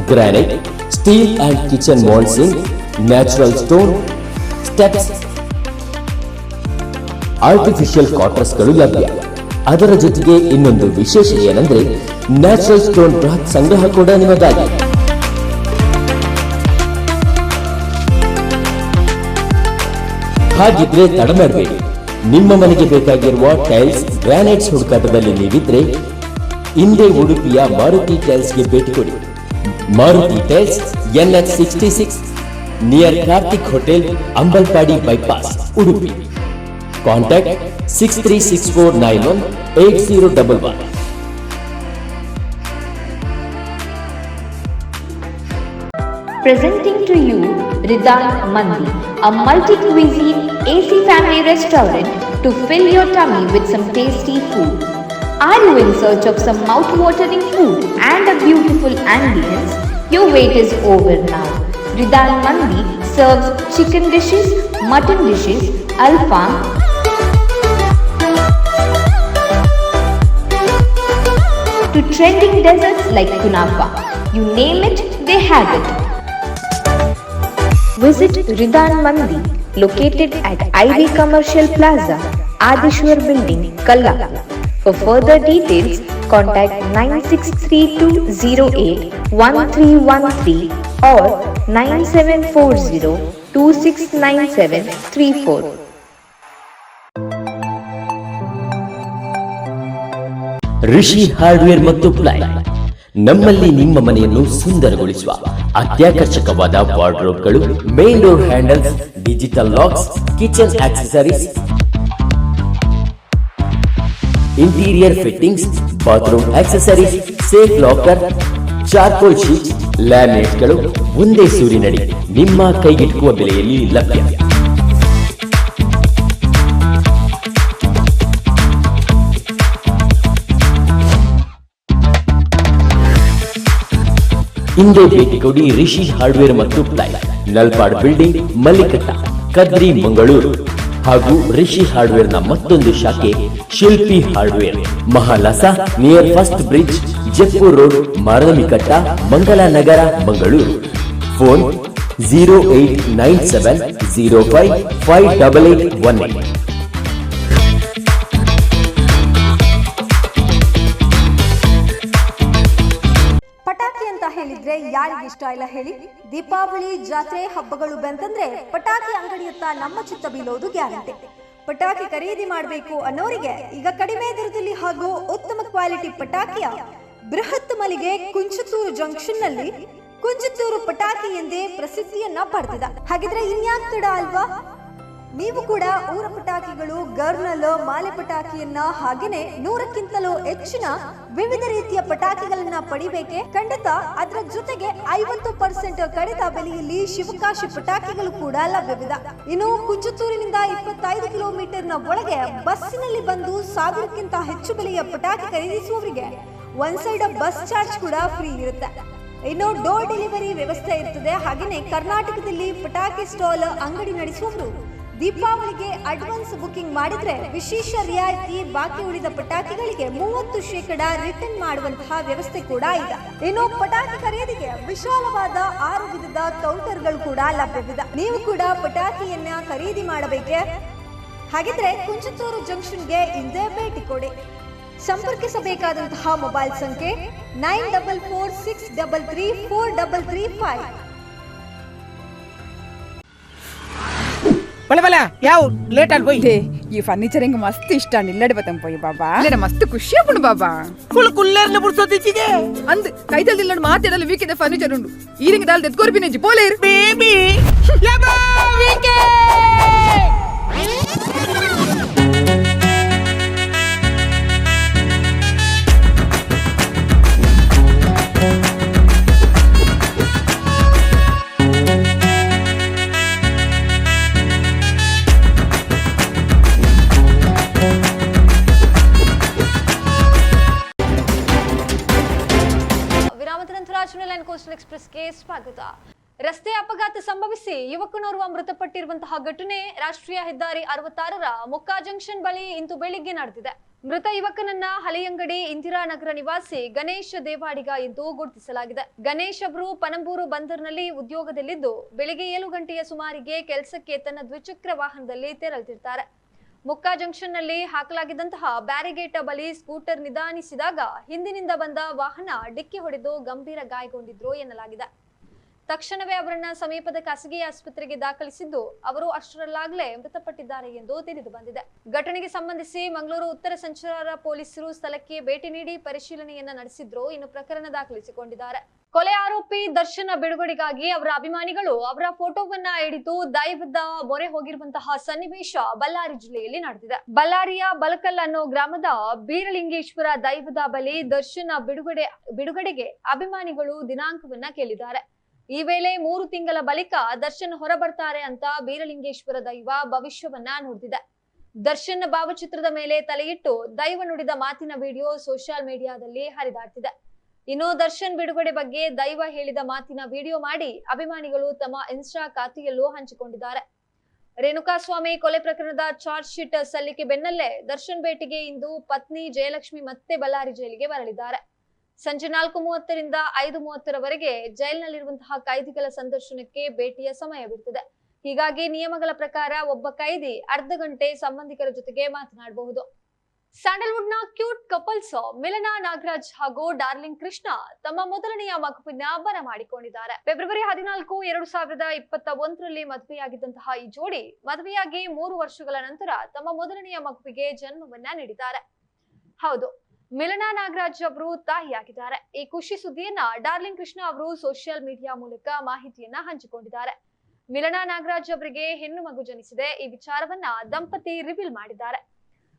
granite steel and kitchen ಮಾಲ್ಸಿಂಗ್ natural stone steps artificial ಕ್ವಾರ್ಟರ್ಸ್ಗಳು ಲಭ್ಯ. ಅದರ ಜೊತೆಗೆ ಇನ್ನೊಂದು ವಿಶೇಷ ಏನಂದ್ರೆ ನ್ಯಾಚುರಲ್ ಸ್ಟೋನ್ ಬೃಹತ್ ಸಂಗ್ರಹ ಕೂಡ ನಿಮಗಾಗಿ. ಹಾಗಿದ್ರೆ ತಡ ಮಾಡಬೇಡಿ ನಿಮ್ಮ ಮನೆಗೆ ಬೇಕಾಗಿರುವ ಟೈಲ್ಸ್ ಗ್ರಾನೈಟ್ಸ್ ಹುಡುಕಾಟದಲ್ಲಿ ನೀವಿದ್ರೆ ಹಿಂದೆ ಉಡುಪಿಯ ಮಾರುತಿ ಟೈಲ್ಸ್ಗೆ ಭೇಟಿ ಕೊಡಿ. Maruti tiles N H sixty six near Karthik hotel Ambalpady bypass Udupi. Contact 6364918011. Presenting to you Ridal Mandi, a multi-cuisine AC family restaurant to fill your tummy with some tasty food. Are you in search of some mouth-watering food and a beautiful ambience? Your wait is over now. Ridal Mandi serves chicken dishes, mutton dishes, alfam, to trending deserts like kunafa. You name it, they have it. Visit Ridan Mandi, located at Ivy Commercial Plaza, Adishwar Building, Kallapur. For further details, contact 9632081313 or 9740269734. Rishi hardware ಮತ್ತು ply. ನಮ್ಮಲ್ಲಿ ನಿಮ್ಮ ಮನೆಯನ್ನು ಸುಂದರಗೊಳಿಸುವ ಅತ್ಯಾಕರ್ಷಕವಾದ ವಾರ್ಡ್ರೋಬ್ಗಳು main door handles digital locks kitchen accessories interior fittings bathroom accessories safe locker charcoal sheet ಲ್ಯಾಮಿನೇಟ್ಗಳು ಒಂದೇ ಸೂರಿನಡಿ ನಿಮ್ಮ ಕೈಗೆಟುಕುವ ಬೆಲೆಯಲ್ಲಿ ಲಭ್ಯ. ಹಿಂದೆ ಭೇಟಿ ಕೊಡಿ ರಿಷಿ ಹಾರ್ಡ್ವೇರ್ ಮತ್ತು ಪ್ಲೈ. ನಲ್ಪಾಡ್ ಬಿಲ್ಡಿಂಗ್, ಮಲ್ಲಿಕಟ್ಟ, ಕದ್ರಿ, ಮಂಗಳೂರು. ಹಾಗೂ ರಿಷಿ ಹಾರ್ಡ್ವೇರ್ನ ಮತ್ತೊಂದು ಶಾಖೆ, Shilpi hardware. Mahalasa, near first bridge Jakkur road Mangala Nagar Mangaluru. Phone zero eight nine seven zero five five double eight one eight. ಇಷ್ಟ ಇಲ್ಲ ಹೇಳಿ, ದೀಪಾವಳಿ, ಜಾತ್ರೆ ಹಬ್ಬಗಳು ಬಂತಂದ್ರೆ ಪಟಾಕಿ ಅಂಗಡಿಯತ್ತ ನಮ್ಮ ಚಿತ್ತ ಬೀಳೋದು ಗ್ಯಾರಂಟಿ. ಪಟಾಕಿ ಖರೀದಿ ಮಾಡಬೇಕು ಅನ್ನೋರಿಗೆ ಈಗ ಕಡಿಮೆ ದರದಲ್ಲಿ ಹಾಗೂ ಉತ್ತಮ ಕ್ವಾಲಿಟಿ ಪಟಾಕಿಯ ಬೃಹತ್ ಮಲಿಗೆ ಕುಂಚತೂರು ಜಂಕ್ಷನ್ನಲ್ಲಿ ಕುಂಜತೂರು ಪಟಾಕಿ ಎಂದೇ ಪ್ರಸಿದ್ಧಿಯನ್ನ ಪಡೆದಿದೆ. ಹಾಗಿದ್ರೆ ಇನ್ಯಾಕ್ ತಡ ಅಲ್ವಾ? ನೀವು ಕೂಡ ಊರ ಪಟಾಕಿಗಳು, ಗರ್ನಲ್, ಮಾಲೆ ಪಟಾಕಿಯನ್ನ ಹಾಗೇನೆ ನೂರಕ್ಕಿಂತಲೂ ಹೆಚ್ಚಿನ ವಿವಿಧ ರೀತಿಯ ಪಟಾಕಿಗಳನ್ನ ಪಡಿಬೇಕೆ? ಖಂಡಿತ, ಅದರ ಜೊತೆಗೆ ಐವತ್ತು ಪರ್ಸೆಂಟ್ ಕಡಿತ ಬೆಲೆಯಲ್ಲಿ ಶಿವಕಾಶಿ ಪಟಾಕಿಗಳು ಕೂಡ ಲಭ್ಯವಿದೆ. ಇನ್ನು ಕುಂಜತ್ತೂರಿನಿಂದ ಇಪ್ಪತ್ತೈದು ಕಿಲೋಮೀಟರ್ನ ಒಳಗೆ ಬಸ್ಸಿನಲ್ಲಿ ಬಂದು ಸಾವಿರಕ್ಕಿಂತ ಹೆಚ್ಚು ಬೆಲೆಯ ಪಟಾಕಿ ಖರೀದಿಸುವವರಿಗೆ ಒನ್ ಸೈಡ್ ಬಸ್ ಚಾರ್ಜ್ ಕೂಡ ಫ್ರೀ ಇರುತ್ತೆ. ಇನ್ನು ಡೋರ್ ಡೆಲಿವರಿ ವ್ಯವಸ್ಥೆ ಇರ್ತದೆ. ಹಾಗೆಯೇ ಕರ್ನಾಟಕದಲ್ಲಿ ಪಟಾಕಿ ಸ್ಟಾಲ್ ಅಂಗಡಿ ನಡೆಸುವವರು ದೀಪಾವಳಿಗೆ ಅಡ್ವಾನ್ಸ್ ಬುಕಿಂಗ್ ಮಾಡಿದ್ರೆ ವಿಶೇಷ ರಿಯಾಯಿತಿ ಬಾಕಿ ಉಳಿದ ಪಟಾಕಿಗಳಿಗೆ ಮೂವತ್ತು ಶೇಕಡ ರಿಟರ್ನ್ ಮಾಡುವಂತಹ ವ್ಯವಸ್ಥೆ ಕೂಡ ಇದೆ. ಇನ್ನು ಪಟಾಕಿ ಖರೀದಿಗೆ ವಿಶಾಲವಾದ ಆರು ವಿಧದ ಕೌಂಟರ್ಗಳು ಕೂಡ ಲಭ್ಯವಿದೆ. ನೀವು ಕೂಡ ಪಟಾಕಿಯನ್ನ ಖರೀದಿ ಮಾಡಬೇಕೆ? ಹಾಗಿದ್ರೆ ಕುಂಚತೂರು ಜಂಕ್ಷನ್ಗೆ ಹಿಂದೆ ಭೇಟಿ ಕೊಡಿ. ಸಂಪರ್ಕಿಸಬೇಕಾದಂತಹ ಮೊಬೈಲ್ ಸಂಖ್ಯೆ nine double four six double three four double three five. ಬಲೆ ಬಲೆ ಯಾವ ಲೇಟ್ ಅಲ್ಲಿ పోయి ಲೇ, ಈ ಫರ್ನಿಚರ್ ಹಿಂಗ ಮಸ್ತ್ ಇಷ್ಟ ನಿಲ್ಲಡಿ ಬತ್ತಂ ಪೋಯಿ ಬಾಬಾ ಇಲ್ಲ ಮಸ್ತ್ ಖುಷಿ ಆಗ್ಬಿಡು ಬಾಬಾ ಕುಲ್ ಕುಲ್ಲೇರ್ನ ಬಿಡ್ಸೋದಿಚ್ಚಿಗೆ ಅಂದ್ ಕೈದಲ್ಲಿ ನಿಲ್ಲಡ್ ಮಾತಾಡಲು ವೀಕಿದೆ ಫರ್ನಿಚರ್ ಉಂಡು ಈರಿಂಗ ದಾಲ್ ತೆತ್ಕೋರ್ ಬಿನೆಜಿ ಪೋಲೇರ್ ಬೇಬಿ ಯಬ್ಬಾ ವೀಕೆ ಸ್ವಾಗತ ರಸ್ತೆ ಅಪಘಾತ ಸಂಭವಿಸಿ ಯುವಕನೋರ್ವ ಮೃತಪಟ್ಟಿರುವಂತಹ ಘಟನೆ ರಾಷ್ಟ್ರೀಯ ಹೆದ್ದಾರಿ ಅರವತ್ತಾರರ ಮುಕ್ಕಾ ಜಂಕ್ಷನ್ ಬಳಿ ಇಂದು ಬೆಳಿಗ್ಗೆ ನಡೆದಿದೆ. ಮೃತ ಯುವಕನನ್ನ ಹಳೆಯಂಗಡಿ ಇಂದಿರಾನಗರ ನಿವಾಸಿ ಗಣೇಶ ದೇವಾಡಿಗ ಎಂದು ಗುರುತಿಸಲಾಗಿದೆ. ಗಣೇಶ್ ಅವರು ಪನಂಬೂರು ಬಂದರ್ನಲ್ಲಿ ಉದ್ಯೋಗದಲ್ಲಿದ್ದು ಬೆಳಿಗ್ಗೆ ಏಳು ಗಂಟೆಯ ಸುಮಾರಿಗೆ ಕೆಲಸಕ್ಕೆ ತನ್ನ ದ್ವಿಚಕ್ರ ವಾಹನದಲ್ಲಿ ತೆರಳುತ್ತಿರ್ತಾರೆ ಮುಕ್ಕಾ ಜಂಕ್ಷನ್ನಲ್ಲಿ ಹಾಕಲಾಗಿದ್ದಂತಹ ಬ್ಯಾರಿಗೇಟ ಬಳಿ ಸ್ಕೂಟರ್ ನಿಧಾನಿಸಿದಾಗ ಹಿಂದಿನಿಂದ ಬಂದ ವಾಹನ ಡಿಕ್ಕಿ ಹೊಡೆದು ಗಂಭೀರ ಗಾಯಗೊಂಡಿದ್ರು ಎನ್ನಲಾಗಿದೆ. ತಕ್ಷಣವೇ ಅವರನ್ನ ಸಮೀಪದ ಖಾಸಗಿ ಆಸ್ಪತ್ರೆಗೆ ದಾಖಲಿಸಿದ್ದು ಅವರು ಅಷ್ಟರಲ್ಲಾಗಲೇ ಮೃತಪಟ್ಟಿದ್ದಾರೆ ಎಂದು ತಿಳಿದು ಬಂದಿದೆ. ಘಟನೆಗೆ ಸಂಬಂಧಿಸಿ ಮಂಗಳೂರು ಉತ್ತರ ಸಂಚಾರ ಪೊಲೀಸರು ಸ್ಥಳಕ್ಕೆ ಭೇಟಿ ನೀಡಿ ಪರಿಶೀಲನೆಯನ್ನ ನಡೆಸಿದ್ರು. ಇನ್ನು ಪ್ರಕರಣ ದಾಖಲಿಸಿಕೊಂಡಿದ್ದಾರೆ. ಕೊಲೆ ಆರೋಪಿ ದರ್ಶನ ಬಿಡುಗಡೆಗಾಗಿ ಅವರ ಅಭಿಮಾನಿಗಳು ಅವರ ಫೋಟೋವನ್ನ ಹಿಡಿದು ದೈವದ ಮೊರೆ ಹೋಗಿರುವಂತಹ ಸನ್ನಿವೇಶ ಬಳ್ಳಾರಿ ಜಿಲ್ಲೆಯಲ್ಲಿ ನಡೆದಿದೆ. ಬಳ್ಳಾರಿಯ ಬಲಕಲ್ ಅನ್ನೋ ಗ್ರಾಮದ ಬೀರಲಿಂಗೇಶ್ವರ ದೈವದ ಬಳಿ ದರ್ಶನ ಬಿಡುಗಡೆ, ಬಿಡುಗಡೆಗೆ ಅಭಿಮಾನಿಗಳು ದಿನಾಂಕವನ್ನ ಕೇಳಿದ್ದಾರೆ. ಈ ವೇಳೆ ಮೂರು ತಿಂಗಳ ಬಳಿಕ ದರ್ಶನ್ ಹೊರಬರ್ತಾರೆ ಅಂತ ಬೀರಲಿಂಗೇಶ್ವರ ದೈವ ಭವಿಷ್ಯವನ್ನ ನುಡಿದಿದೆ ದರ್ಶನ್ ಭಾವಚಿತ್ರದ ಮೇಲೆ ತಲೆಯಿಟ್ಟು ದೈವ ನುಡಿದ ಮಾತಿನ ವಿಡಿಯೋ ಸೋಷಿಯಲ್ ಮೀಡಿಯಾದಲ್ಲಿ ಹರಿದಾಡ್ತಿದೆ. ಇನ್ನು ದರ್ಶನ್ ಬಿಡುಗಡೆ ಬಗ್ಗೆ ದೈವ ಹೇಳಿದ ಮಾತಿನ ವಿಡಿಯೋ ಮಾಡಿ ಅಭಿಮಾನಿಗಳು ತಮ್ಮ ಇನ್ಸ್ಟಾ ಖಾತೆಯಲ್ಲೂ ಹಂಚಿಕೊಂಡಿದ್ದಾರೆ. ರೇಣುಕಾಸ್ವಾಮಿ ಕೊಲೆ ಪ್ರಕರಣದ ಚಾರ್ಜ್ ಶೀಟ್ ಸಲ್ಲಿಕೆ ಬೆನ್ನಲ್ಲೇ ದರ್ಶನ್ ಭೇಟಿಗೆ ಇಂದು ಪತ್ನಿ ಜಯಲಕ್ಷ್ಮಿ ಮತ್ತೆ ಬಳ್ಳಾರಿ ಜೈಲಿಗೆ ಬರಲಿದ್ದಾರೆ ಸಂಜೆ ನಾಲ್ಕು ಮೂವತ್ತರಿಂದ ಐದು ಮೂವತ್ತರವರೆಗೆ ಜೈಲಿನಲ್ಲಿರುವಂತಹ ಕೈದಿಗಳ ಸಂದರ್ಶನಕ್ಕೆ ಭೇಟಿಯ ಸಮಯವಿರುತ್ತದೆ ಹೀಗಾಗಿ ನಿಯಮಗಳ ಪ್ರಕಾರ ಒಬ್ಬ ಕೈದಿ ಅರ್ಧ ಗಂಟೆ ಸಂಬಂಧಿಕರ ಜೊತೆಗೆ ಮಾತನಾಡಬಹುದು. ಸ್ಯಾಂಡಲ್ವುಡ್ನ ಕ್ಯೂಟ್ ಕಪಲ್ಸ್ ಮಿಲನಾ ನಾಗರಾಜ್ ಹಾಗೂ ಡಾರ್ಲಿಂಗ್ ಕೃಷ್ಣ ತಮ್ಮ ಮೊದಲನೆಯ ಮಗುವಿನ ಬರ ಮಾಡಿಕೊಂಡಿದ್ದಾರೆ. ಫೆಬ್ರವರಿ ಹದಿನಾಲ್ಕು ಎರಡು ಸಾವಿರದ ಇಪ್ಪತ್ತ ಒಂದರಲ್ಲಿ ಮದುವೆಯಾಗಿದ್ದಂತಹ ಈ ಜೋಡಿ ಮದುವೆಯಾಗಿ ಮೂರು ವರ್ಷಗಳ ನಂತರ ತಮ್ಮ ಮೊದಲನೆಯ ಮಗುವಿಗೆ ಜನ್ಮವನ್ನ ನೀಡಿದ್ದಾರೆ. ಹೌದು ಮಿಲನಾ ನಾಗರಾಜ್ ಅವರು ತಾಯಿಯಾಗಿದ್ದಾರೆ. ಈ ಖುಷಿ ಸುದ್ದಿಯನ್ನ ಡಾರ್ಲಿಂಗ್ ಕೃಷ್ಣ ಅವರು ಸೋಷಿಯಲ್ ಮೀಡಿಯಾ ಮೂಲಕ ಮಾಹಿತಿಯನ್ನ ಹಂಚಿಕೊಂಡಿದ್ದಾರೆ. ಮಿಲನಾ ನಾಗರಾಜ್ ಅವರಿಗೆ ಹೆಣ್ಣು ಮಗು ಜನಿಸಿದೆ. ಈ ವಿಚಾರವನ್ನ ದಂಪತಿ ರಿವೀಲ್ ಮಾಡಿದ್ದಾರೆ.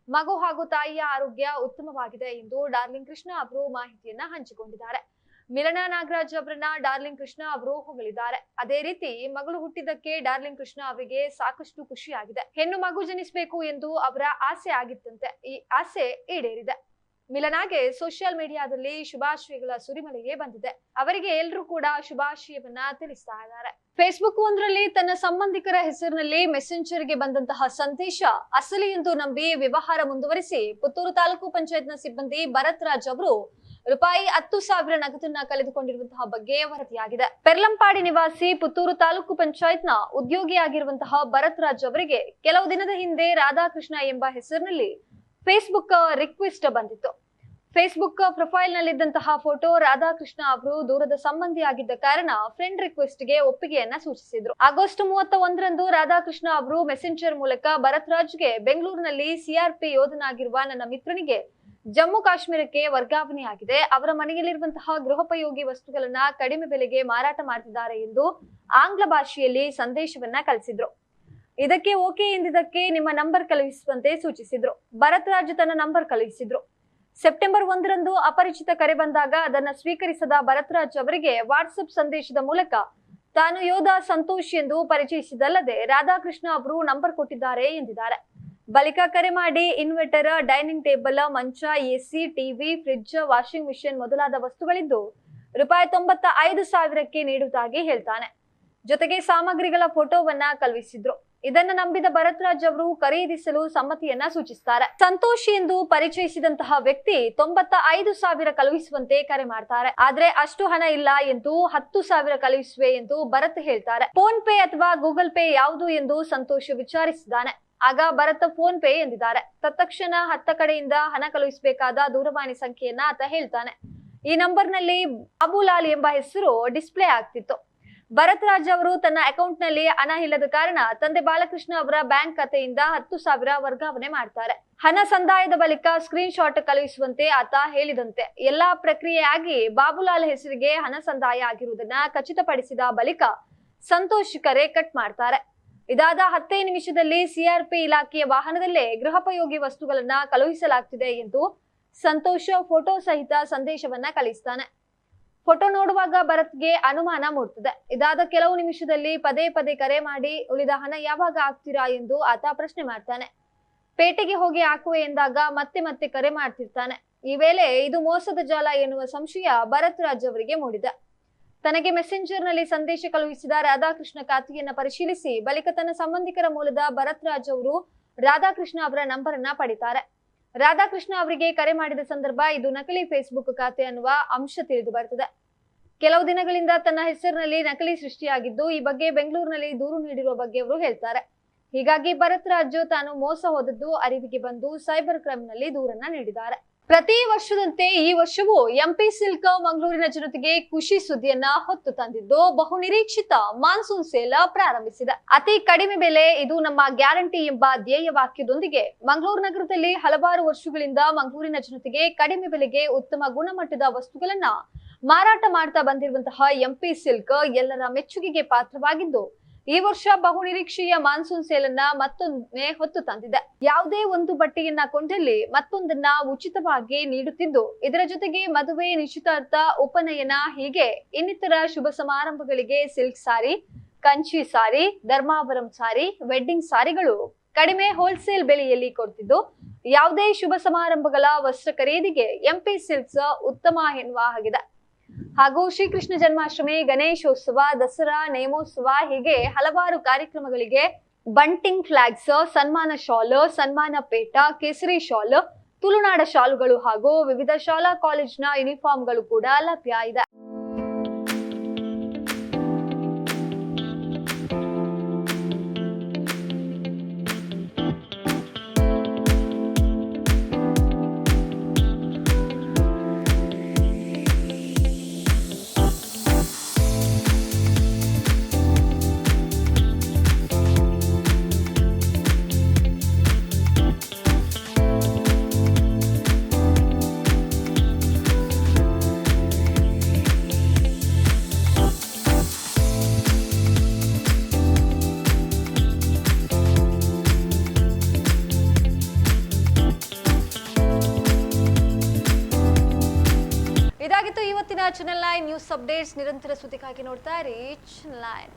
ಮಗು ಹಾಗೂ ತಾಯಿಯ ಆರೋಗ್ಯ ಉತ್ತಮವಾಗಿದೆ ಎಂದು ಡಾರ್ಲಿಂಗ್ ಕೃಷ್ಣ ಅವರು ಮಾಹಿತಿಯನ್ನ ಹಂಚಿಕೊಂಡಿದ್ದಾರೆ. ಮಿಲನಾ ನಾಗರಾಜ್ ಅವರನ್ನ ಡಾರ್ಲಿಂಗ್ ಕೃಷ್ಣ ಅವರು ಹೊಗಳಿದ್ದಾರೆ. ಅದೇ ರೀತಿ ಮಗಳು ಹುಟ್ಟಿದ್ದಕ್ಕೆ ಡಾರ್ಲಿಂಗ್ ಕೃಷ್ಣ ಅವರಿಗೆ ಸಾಕಷ್ಟು ಖುಷಿಯಾಗಿದೆ. ಹೆಣ್ಣು ಮಗು ಜನಿಸಬೇಕು ಎಂದು ಅವರ ಆಸೆ ಆಗಿತ್ತಂತೆ. ಈ ಆಸೆ ಈಡೇರಿದೆ. ಮಿಲನಾಗೆ ಸೋಷಿಯಲ್ ಮೀಡಿಯಾದಲ್ಲಿ ಶುಭಾಶಯಗಳ ಸುರಿಮಳೆಗೆ ಬಂದಿದೆ. ಅವರಿಗೆ ಎಲ್ಲರೂ ಕೂಡ ಶುಭಾಶಯವನ್ನ ತಿಳಿಸ್ತಾ ಇದ್ದಾರೆ. ಫೇಸ್ಬುಕ್ ಒಂದರಲ್ಲಿ ತನ್ನ ಸಂಬಂಧಿಕರ ಹೆಸರಿನಲ್ಲಿ ಮೆಸೆಂಜರ್ಗೆ ಬಂದಂತಹ ಸಂದೇಶ ಅಸಲಿ ಎಂದು ನಂಬಿ ವ್ಯವಹಾರ ಮುಂದುವರಿಸಿ ಪುತ್ತೂರು ತಾಲೂಕು ಪಂಚಾಯತ್ನ ಸಿಬ್ಬಂದಿ ಭರತ್ ರಾಜ್ ಅವರು ರೂಪಾಯಿ ಹತ್ತು ಸಾವಿರ ನಗದನ್ನ ಕಳೆದುಕೊಂಡಿರುವಂತಹ ಬಗ್ಗೆ ವರದಿಯಾಗಿದೆ. ಪೆರ್ಲಂಪಾಡಿ ನಿವಾಸಿ ಪುತ್ತೂರು ತಾಲೂಕು ಪಂಚಾಯತ್ನ ಉದ್ಯೋಗಿಯಾಗಿರುವಂತಹ ಭರತ್ ರಾಜ್ ಅವರಿಗೆ ಕೆಲವು ದಿನದ ಹಿಂದೆ ರಾಧಾಕೃಷ್ಣ ಎಂಬ ಹೆಸರಿನಲ್ಲಿ ಫೇಸ್ಬುಕ್ ರಿಕ್ವೆಸ್ಟ್ ಬಂದಿತ್ತು. ಫೇಸ್ಬುಕ್ ಪ್ರೊಫೈಲ್ ನಲ್ಲಿದ್ದಂತಹ ಫೋಟೋ ರಾಧಾಕೃಷ್ಣ ಅವರು ದೂರದ ಸಂಬಂಧಿಯಾಗಿದ್ದ ಕಾರಣ ಫ್ರೆಂಡ್ ರಿಕ್ವೆಸ್ಟ್ಗೆ ಒಪ್ಪಿಗೆಯನ್ನ ಸೂಚಿಸಿದ್ರು. ಆಗಸ್ಟ್ ಮೂವತ್ತ ಒಂದರಂದು ರಾಧಾಕೃಷ್ಣ ಅವರು ಮೆಸೆಂಜರ್ ಮೂಲಕ ಭರತ್ ರಾಜ್ಗೆ ಬೆಂಗಳೂರಿನಲ್ಲಿ ಸಿಆರ್ಪಿ ಯೋಧನಾಗಿರುವ ನನ್ನ ಮಿತ್ರನಿಗೆ ಜಮ್ಮು ಕಾಶ್ಮೀರಕ್ಕೆ ವರ್ಗಾವಣೆಯಾಗಿದೆ ಅವರ ಮನೆಯಲ್ಲಿರುವಂತಹ ಗೃಹೋಪಯೋಗಿ ವಸ್ತುಗಳನ್ನ ಕಡಿಮೆ ಬೆಲೆಗೆ ಮಾರಾಟ ಮಾಡ್ತಿದ್ದಾರೆ ಎಂದು ಆಂಗ್ಲ ಭಾಷೆಯಲ್ಲಿ ಸಂದೇಶವನ್ನ ಕಳಿಸಿದ್ರು. ಇದಕ್ಕೆ ಓಕೆ ಎಂದಿದ್ದಕ್ಕೆ ನಿಮ್ಮ ನಂಬರ್ ಕಳುಹಿಸುವಂತೆ ಸೂಚಿಸಿದ್ರು. ಭರತ್ ರಾಜ್ ತನ್ನ ನಂಬರ್ ಕಳುಹಿಸಿದ್ರು. ಸೆಪ್ಟೆಂಬರ್ ಒಂದರಂದು ಅಪರಿಚಿತ ಕರೆ ಬಂದಾಗ ಅದನ್ನು ಸ್ವೀಕರಿಸದ ಭರತ್ ರಾಜ್ ಅವರಿಗೆ ವಾಟ್ಸಪ್ ಸಂದೇಶದ ಮೂಲಕ ತಾನು ಯೋಧ ಸಂತೋಷ್ ಎಂದು ಪರಿಚಯಿಸಿದಲ್ಲದೆ ರಾಧಾಕೃಷ್ಣ ಅವರು ನಂಬರ್ ಕೊಟ್ಟಿದ್ದಾರೆ ಎಂದಿದ್ದಾರೆ. ಬಳಿಕ ಕರೆ ಮಾಡಿ ಇನ್ವರ್ಟರ್ ಡೈನಿಂಗ್ ಟೇಬಲ್ ಮಂಚ AC TV fridge washing machine ಮೊದಲಾದ ವಸ್ತುಗಳಿದ್ದು ರೂಪಾಯಿ ತೊಂಬತ್ತ ಐದು ಸಾವಿರಕ್ಕೆ ನೀಡುವುದಾಗಿ ಹೇಳ್ತಾನೆ. ಜೊತೆಗೆ ಸಾಮಗ್ರಿಗಳ ಫೋಟೋವನ್ನ ಕಳುಹಿಸಿದ್ರು. ಇದನ್ನ ನಂಬಿದ ಭರತ್ರಾಜ್ ಅವರು ಖರೀದಿಸಲು ಸಮ್ಮತಿಯನ್ನ ಸೂಚಿಸ್ತಾರೆ. ಸಂತೋಷ್ ಎಂದು ಪರಿಚಯಿಸಿದಂತಹ ವ್ಯಕ್ತಿ ತೊಂಬತ್ತ ಐದು ಸಾವಿರ ಕಳುಹಿಸುವಂತೆ ಕರೆ ಮಾಡ್ತಾರೆ. ಆದ್ರೆ ಅಷ್ಟು ಹಣ ಇಲ್ಲ ಎಂದು ಹತ್ತು ಸಾವಿರ ಕಳುಹಿಸುವೆ ಎಂದು ಭರತ್ ಹೇಳ್ತಾರೆ. ಫೋನ್ ಪೇ ಅಥವಾ ಗೂಗಲ್ ಪೇ ಯಾವುದು ಎಂದು ಸಂತೋಷ್ ವಿಚಾರಿಸಿದ್ದಾನೆ. ಆಗ ಭರತ್ ಫೋನ್ ಪೇ ಎಂದಿದ್ದಾರೆ. ತತ್ಕ್ಷಣ ಹತ್ತ ಕಡೆಯಿಂದ ಹಣ ಕಳುಹಿಸಬೇಕಾದ ದೂರವಾಣಿ ಸಂಖ್ಯೆಯನ್ನ ಆತ ಹೇಳ್ತಾನೆ. ಈ ನಂಬರ್ನಲ್ಲಿ ಬಾಬುಲಾಲ್ ಎಂಬ ಹೆಸರು ಡಿಸ್ಪ್ಲೇ ಆಗ್ತಿತ್ತು. ಭರತ್ ರಾಜ್ ಅವರು ತನ್ನ ಅಕೌಂಟ್ನಲ್ಲಿ ಹಣ ಇಲ್ಲದ ಕಾರಣ ತಂದೆ ಬಾಲಕೃಷ್ಣ ಅವರ ಬ್ಯಾಂಕ್ ಖಾತೆಯಿಂದ ಹತ್ತು ಸಾವಿರ ವರ್ಗಾವಣೆ ಮಾಡ್ತಾರೆ. ಹಣ ಸಂದಾಯದ ಬಳಿಕ ಸ್ಕ್ರೀನ್ ಶಾಟ್ ಕಳುಹಿಸುವಂತೆ ಆತ ಹೇಳಿದಂತೆ, ಎಲ್ಲಾ ಪ್ರಕ್ರಿಯೆ ಆಗಿ ಬಾಬುಲಾಲ್ ಹೆಸರಿಗೆ ಹಣ ಸಂದಾಯ ಆಗಿರುವುದನ್ನ ಖಚಿತಪಡಿಸಿದ ಬಳಿಕ ಸಂತೋಷ್ ಕರೆ ಕಟ್ ಮಾಡ್ತಾರೆ. ಇದಾದ ಹತ್ತೇ ನಿಮಿಷದಲ್ಲಿ ಸಿಆರ್ಪಿ ಇಲಾಖೆಯ ವಾಹನದಲ್ಲೇ ಗೃಹೋಪಯೋಗಿ ವಸ್ತುಗಳನ್ನ ಕಳುಹಿಸಲಾಗ್ತಿದೆ ಎಂದು ಸಂತೋಷ ಫೋಟೋ ಸಹಿತ ಸಂದೇಶವನ್ನ ಕಳಿಸ್ತಾನೆ. ಫೋಟೋ ನೋಡುವಾಗ ಭರತ್ಗೆ ಅನುಮಾನ ಮೂಡ್ತದೆ. ಇದಾದ ಕೆಲವು ನಿಮಿಷದಲ್ಲಿ ಪದೇ ಪದೇ ಕರೆ ಮಾಡಿ, ಉಳಿದ ಹಣ ಯಾವಾಗ ಹಾಕ್ತೀರಾ ಎಂದು ಆತ ಪ್ರಶ್ನೆ ಮಾಡ್ತಾನೆ. ಪೇಟೆಗೆ ಹೋಗಿ ಹಾಕುವೆ ಎಂದಾಗ ಮತ್ತೆ ಮತ್ತೆ ಕರೆ ಮಾಡ್ತಿರ್ತಾನೆ. ಈ ವೇಳೆ ಇದು ಮೋಸದ ಜಾಲ ಎನ್ನುವ ಸಂಶಯ ಭರತ್ ರಾಜ್ ಅವರಿಗೆ ಮೂಡಿದೆ. ತನಗೆ ಮೆಸೆಂಜರ್ನಲ್ಲಿ ಸಂದೇಶ ಕಳುಹಿಸಿದ ರಾಧಾಕೃಷ್ಣ ಖಾತೆಯನ್ನ ಪರಿಶೀಲಿಸಿ, ಬಳಿಕ ತನ್ನ ಸಂಬಂಧಿಕರ ಮೂಲದ ಭರತ್ ರಾಜ್ ಅವರು ರಾಧಾಕೃಷ್ಣ ಅವರ ನಂಬರ್ ಅನ್ನ ಪಡಿತಾರೆ. ರಾಧಾಕೃಷ್ಣ ಅವರಿಗೆ ಕರೆ ಮಾಡಿದ ಸಂದರ್ಭ ಇದು ನಕಲಿ ಫೇಸ್ಬುಕ್ ಖಾತೆ ಅನ್ನುವ ಅಂಶ ತಿಳಿದು ಬರುತ್ತದೆ. ಕೆಲವು ದಿನಗಳಿಂದ ತನ್ನ ಹೆಸರಿನಲ್ಲಿ ನಕಲಿ ಸೃಷ್ಟಿಯಾಗಿದ್ದು, ಈ ಬಗ್ಗೆ ಬೆಂಗಳೂರಿನಲ್ಲಿ ದೂರು ನೀಡಿರುವ ಬಗ್ಗೆ ಅವರು ಹೇಳ್ತಾರೆ. ಹೀಗಾಗಿ ಭರತ್ ರಾಜು ತಾನು ಮೋಸ ಹೋದದ್ದು, ಅರಿವಿಗೆ ಬಂದು, ಸೈಬರ್ ಕ್ರೈಮ್ನಲ್ಲಿ ದೂರನ್ನ ನೀಡಿದ್ದಾರೆ. ಪ್ರತಿ ವರ್ಷದಂತೆ ಈ ವರ್ಷವೂ ಎಂಪಿ ಸಿಲ್ಕ್ ಮಂಗಳೂರಿನ ಜನತೆಗೆ ಖುಷಿ ಸುದ್ದಿಯನ್ನ ಹೊತ್ತು ತಂದಿದ್ದು ಬಹು ನಿರೀಕ್ಷಿತ ಮಾನ್ಸೂನ್ ಸೇಲ್ ಪ್ರಾರಂಭಿಸಿದೆ. ಅತಿ ಕಡಿಮೆ ಬೆಲೆ ಇದು ನಮ್ಮ ಗ್ಯಾರಂಟಿ ಎಂಬ ಧ್ಯೇಯ ವಾಕ್ಯದೊಂದಿಗೆ ಮಂಗಳೂರು ನಗರದಲ್ಲಿ ಹಲವಾರು ವರ್ಷಗಳಿಂದ ಮಂಗಳೂರಿನ ಜನತೆಗೆ ಕಡಿಮೆ ಬೆಲೆಗೆ ಉತ್ತಮ ಗುಣಮಟ್ಟದ ವಸ್ತುಗಳನ್ನ ಮಾರಾಟ ಮಾಡ್ತಾ ಬಂದಿರುವಂತಹ ಎಂಪಿ ಸಿಲ್ಕ್ ಎಲ್ಲರ ಮೆಚ್ಚುಗೆಗೆ ಪಾತ್ರವಾಗಿದ್ದು ಈ ವರ್ಷ ಬಹು ನಿರೀಕ್ಷೆಯ ಮಾನ್ಸೂನ್ ಅನ್ನ ಮತ್ತೊಮ್ಮೆ ಹೊತ್ತು ತಂದಿದೆ. ಯಾವುದೇ ಒಂದು ಬಟ್ಟೆಯನ್ನ ಕೊಂಡಲ್ಲಿ ಮತ್ತೊಂದನ್ನ ಉಚಿತವಾಗಿ ನೀಡುತ್ತಿದ್ದು, ಇದರ ಜೊತೆಗೆ ಮದುವೆ ನಿಶ್ಚಿತಾರ್ಥ ಉಪನಯನ ಹೀಗೆ ಇನ್ನಿತರ ಶುಭ ಸಮಾರಂಭಗಳಿಗೆ silk sari, Kanchi sari, Dharmavaram sari, wedding ಸಾರಿಗಳು ಕಡಿಮೆ ಹೋಲ್ಸೇಲ್ ಬೆಲೆಯಲ್ಲಿ ಕೊಡ್ತಿದ್ದು, ಯಾವುದೇ ಶುಭ ಸಮಾರಂಭಗಳ ವಸ್ತ್ರ ಖರೀದಿಗೆ ಎಂಪಿ ಸಿಲ್ಕ್ಸ್ ಉತ್ತಮ ಎನ್ನುವ ಹಾಗಿದೆ. ಹಾಗೂ ಶ್ರೀಕೃಷ್ಣ ಜನ್ಮಾಷ್ಟಮಿ, ಗಣೇಶೋತ್ಸವ, ದಸರಾ, ನೇಮೋತ್ಸವ ಹೀಗೆ ಹಲವಾರು ಕಾರ್ಯಕ್ರಮಗಳಿಗೆ ಬಂಟಿಂಗ್ ಫ್ಲಾಗ್ಸ್ ಸನ್ಮಾನ ಶಾಲ್, ಸನ್ಮಾನ ಪೇಟ, ಕೇಸರಿ ಶಾಲ್, ತುಳುನಾಡ ಶಾಲುಗಳು ಹಾಗೂ ವಿವಿಧ ಶಾಲಾ ಕಾಲೇಜಿನ ಯೂನಿಫಾರ್ಮ್ಗಳು ಕೂಡ ಲಭ್ಯ ಇದೆ. ಅಪ್ಡೇಟ್ಸ್ ನಿರಂತರ ಸುದ್ದಿಗಾಗಿ ನೋಡ್ತಾ ರೀಚ್ ಲೈನ್